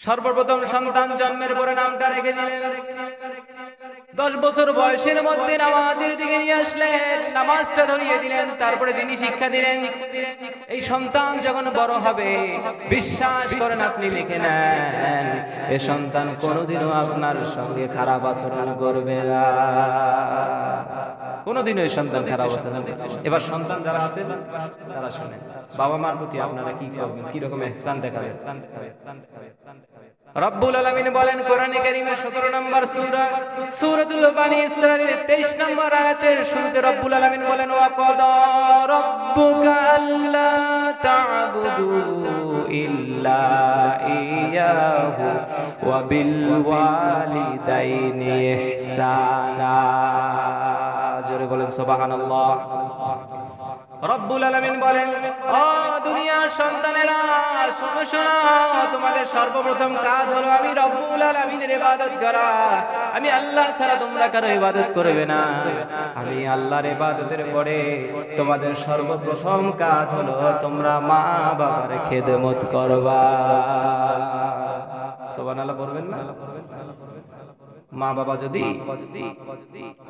সর্বপ্রথম সন্তান জন্মের পরে নামটা রেখে দিলেন। দশ বছর বয়সের মধ্যে নামাজের দিকে নিয়ে আসলেন, নামাজটা ধরিয়ে দিলেন, তারপরে তিনি শিক্ষা দিলেন। এই সন্তান যখন বড় হবে, বিশ্বাস করেন আপনি লিখে নেন, এ সন্তান কোনোদিনও আপনার সঙ্গে খারাপ আচরণ করবে না। কোনোদিনও এই সন্তান খারাপ করবে না। এবার সন্তান যারা আছে, তারা শোনেন বাবা মার প্রতি আপনারা কি করবেন? কি রকম এহসান দেখাবেন? রব্বুল আলামিন বলেন, কোরআনে কারীমের 17 নম্বর সূরা, সূরাতুল বানি ইসরাঈলের 23 নম্বর আয়াতের শুরুতে রব্বুল আলামিন বলেন ওয়া কাদা রাব্বুকা আল্লা তা'বুদু ইল্লা ইয়াহু ওয়া বিল ওয়ালিদাইনি ইহসানা। বলেন, সুবহানাল্লাহ। রব্বুল আলামিন বলেন, ও দুনিয়ার সন্তানেরা, শোনো শোনো, তোমাদের সর্বপ্রথম কাজ হলো আমি রব্বুল আলামিনের ইবাদত করা। আমি আল্লাহ ছাড়া তোমরা কারও ইবাদত করবে না। আমি আল্লাহর ইবাদতের পরে তোমাদের সর্বপ্রথম কাজ হলো তোমরা মা বাবার খেদমত করবা। না? মা বাবা যদি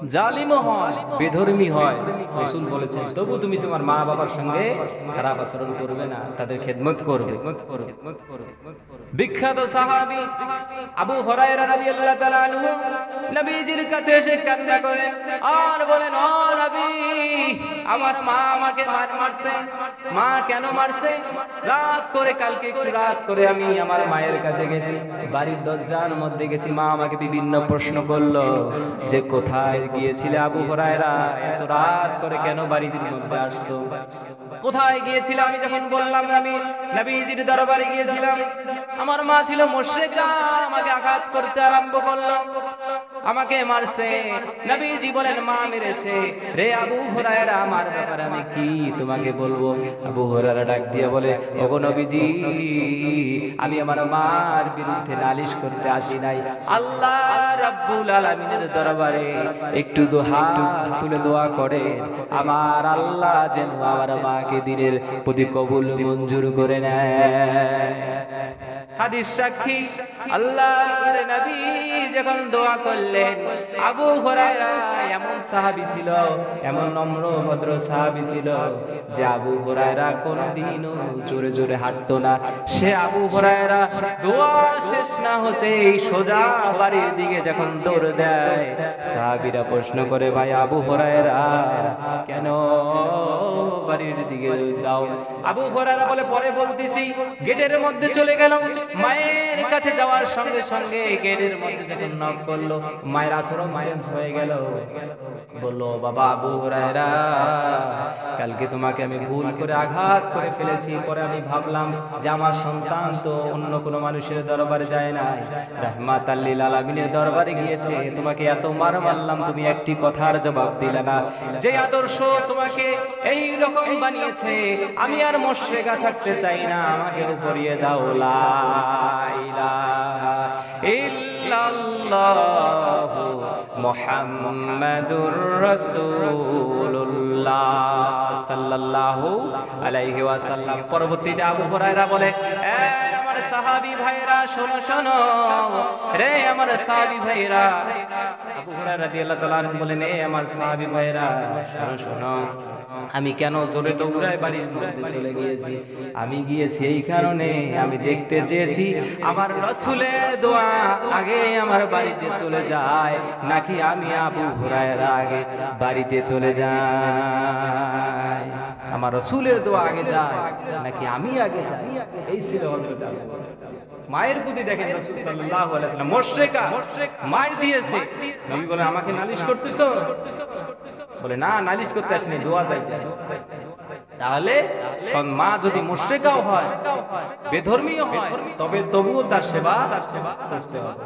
জালিম হয় বেধর্মী হয় রসুল বলেছেন তবু তুমি তোমার মা বাবার সঙ্গে খারাপ আচরণ করবে না তাদের খেদমত করবে। বিখ্যাত সাহাবী আবু হুরায়রা রাদিয়াল্লাহু তাআলা আনহু নবীজির কাছে এসে কান্না করেন আর বলেন, ও নবী, আমার মা আমাকে মার মারছে। মা কেন মারছে? রাত করে কালকে একটু রাত করে আমি আমার মায়ের কাছে গেছি। বাড়ির দরজার মধ্যে গেছি। মা আমাকে বিভিন্ন প্রশ্ন করল, যে কোথায় গিয়েছিলে আবু হরায়রা? এত রাত করে কেন বাড়ির মধ্যে আসছো? কোথায় গিয়েছিলাম আমি যখন বললাম, আমি নবীজির দরবারে গিয়েছিলাম। আমার মা ছিল মুশরিকা, আমাকে আঘাত করতে আরম্ভ করল। আমাকে মারছে। নবীজি বলেন, মা মেরেছে। রে আবু হুরায়রা, আমার ব্যাপারে আমি কি তোমাকে বলব? আবু হুরায়রা ডাক দিয়ে বলে, ওগো নবীজি, আমি আমার মার বিরুদ্ধে নালিশ করতে আসি নাই। আল্লাহ রাব্বুল আলামিনের দরবারে একটু দোহা তুলে দোয়া করে আমার আল্লাহ যেন আমার মাকে দিনের প্রতি কবুল, মঞ্জুর করে নেয়। হাদিস সাক্ষী, আল্লাহর নবী যখন দোয়া করলেন, আবু হুরায়রা এমন সাহাবী ছিল, এমন নম্র, ভদ্র সাহাবী ছিল যে আবু হুরায়রা কোনদিনও জোরে জোরে হাঁটতো না। সে আবু হুরায়রা দোয়া শেষ না হতেই সোজা বাড়ির দিকে যখন দৌড় দেয়, সাহাবীরা প্রশ্ন করে, ভাই আবু হুরায়রা, কেন বাড়ির দিকে দাও? আবু হুরায়রা বলে, পরে বলতেছি, গেটের মধ্যে চলে গেলাম। মায়ের কাছে যাওয়ার সঙ্গে সঙ্গে গেটের মধ্যে নক করল। মায়ের আচরণ চেঞ্জ হয়ে গেল। বলল, বাবা আবু হুরায়রা, কালকে তোমাকে আমি ভুল করে আঘাত করে ফেলেছি। পরে আমি ভাবলাম যে আমার সন্তান তো অন্য কোনো মানুষের দরবারে যায় না রহমাত আল্লিল আলামিনের দরবারে গিয়েছে। তোমাকে এত মার মারলাম, তুমি একটি কথার জবাব দিলে না। যে আদর্শ তোমাকে এই রকম বানিয়েছে, আমি আর মোশরেকা থাকতে চাই না। আমাকে উপরিয়ে দাও, লা ইলাহা ইল্লাল্লাহু মুহাম্মাদুর রাসূলুল্লাহ সাল্লাল্লাহু আলাইহি ওয়াসাল্লাম। পরবর্তীতে আবু হুরায়রা বলে "এই আমার সাহাবী ভাইরা, শোনো শোনো। রে আমার সাহাবী ভাইরা। আবু হুরায়রা রাদিয়াল্লাহু তাআলা বলেন, এ আমার সাহাবী ভাইরা, শোনো শোনো। আমি কেন জোরে দৌড়ায় বাড়ির মধ্যে চলে গিয়েছি? আমি গিয়েছি এই কারণে, আমি দেখতে চেয়েছি আমার রসুলের দোয়া আগে আমার বাড়িতে চলে যায়, নাকি আমি আবু হুরায়ের আগে বাড়িতে চলে যাই। আমার রসুলের দোয়া আগে যায়, নাকি আমি আগে যাই? এই ছিল হুরায়রা। মায়ের প্রতি দেখেন মার দিয়েছে। নবী বলে আমাকে নালিশ করতেছো? বলে, না, নালিশ করতে আসেনি, দোয়া চাইতে তাহলে মা যদি মুশরিকাও হয় বেধর্মীয় হয়, তবে তবুও তার সেবা করতে হবে।